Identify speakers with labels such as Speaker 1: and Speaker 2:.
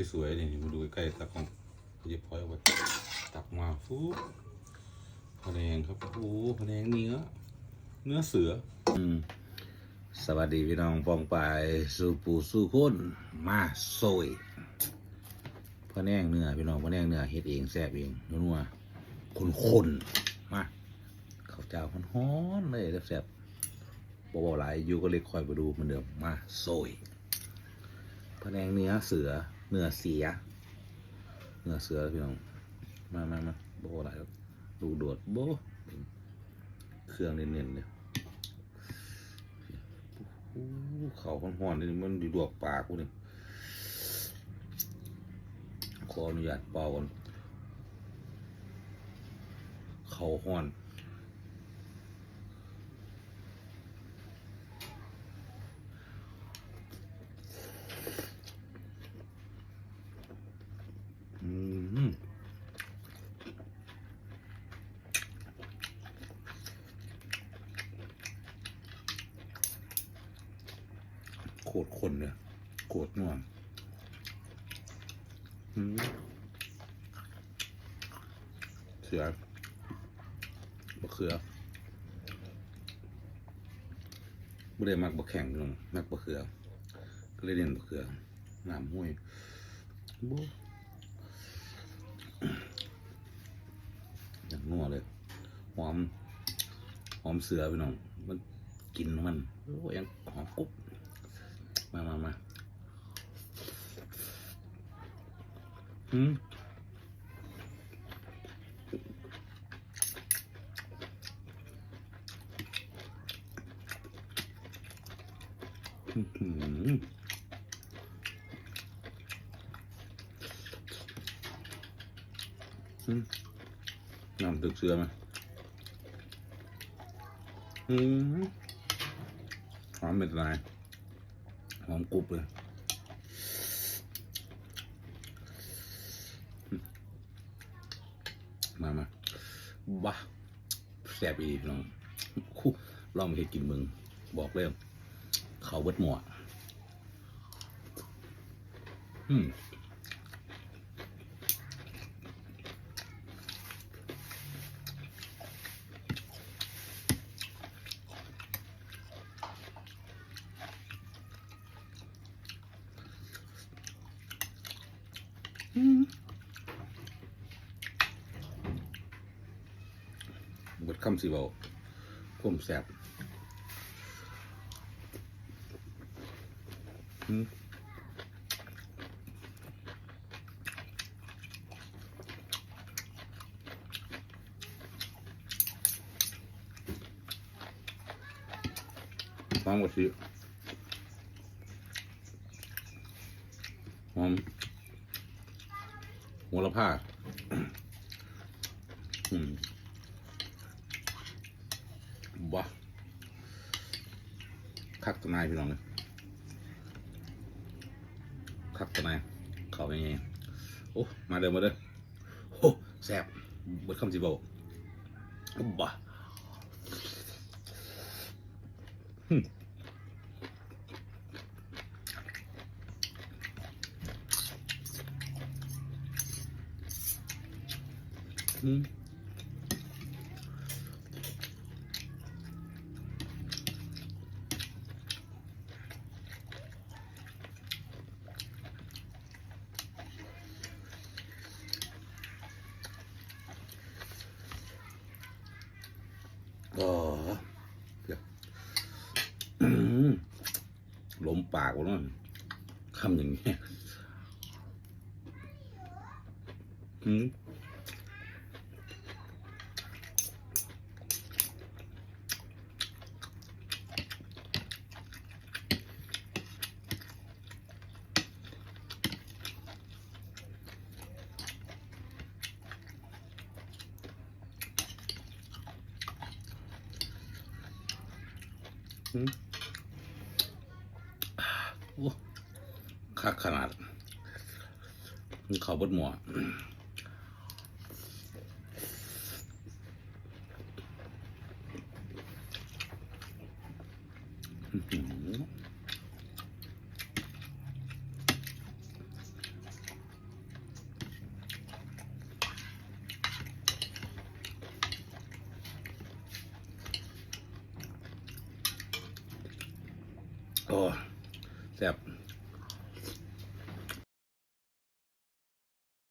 Speaker 1: ที่สวยนี่มาดูใกล้ๆตากล้องหยิบพลอยเอาไว้ตักมาฟูพะแนงครับโอ้พะแนงเนื้อ เนื้อเสือ อืมสวัสดีพี่น้องปองปายสู่ปูสู่คนมาโซยพะแนงเนื้อพี่น้องพะแนงเนื้อเฮ็ดเองแซ่บเองนัวๆคนๆมาข้าวเจ้าฮ้อนๆเลยแซ่บๆบ่ๆหลายอยู่ก็เลยคอยมาดูเหมือนเดิมมาโซยพะแนงเนื้อเสือ เนื้อเสีย เนื้อเสือพี่น้อง มามามาโบ่ๆหลายครับดูโดดโบเครื่องเน้นๆเลยเขาห้อนๆนี่มันดีดวกปากกูนี่ขออนุญาตเป่าก่อนเขาห้อน อืมโค ตรคนเนี่ยโคตรนัวมเสือมะเขือไม่ได้มักบะแข็งพี่น้องมักบะเขือ ก็เลยเรียนบะเขือน้ำห้วยโบอย่างนัวเลย หอม หอมเสือพี่น้อง มันกลินมันโอ้ยังหอมกรุบ มามามาอืมอื้อหืออืมน้ำตึกเสือไหมอืมหอมเป็นไร หอมกรุบเลยมามาบ้าแซ่บอีกน้องคู่ลองไปกินมึง บอกเลยเขาเบิดหมวอืม บดคำสิเบาคมแซ่บอืมหอมกว่าสิหอม หัวละผ้าอืมบ้าคักตนายพี่น้องเลยคักตนายเขาเป็นไงโอ้มาเดินมาเด้อโอ้แซ่บเบิดคำสิบอกบ้าหึ อ๋อเดี๋ยวอื้อหือล้มปากวะนั่นคำอย่างเงี้ยอืมอืมโอ้ คักขนาด เขาเบดหม้อหือ โอ้แซ่บ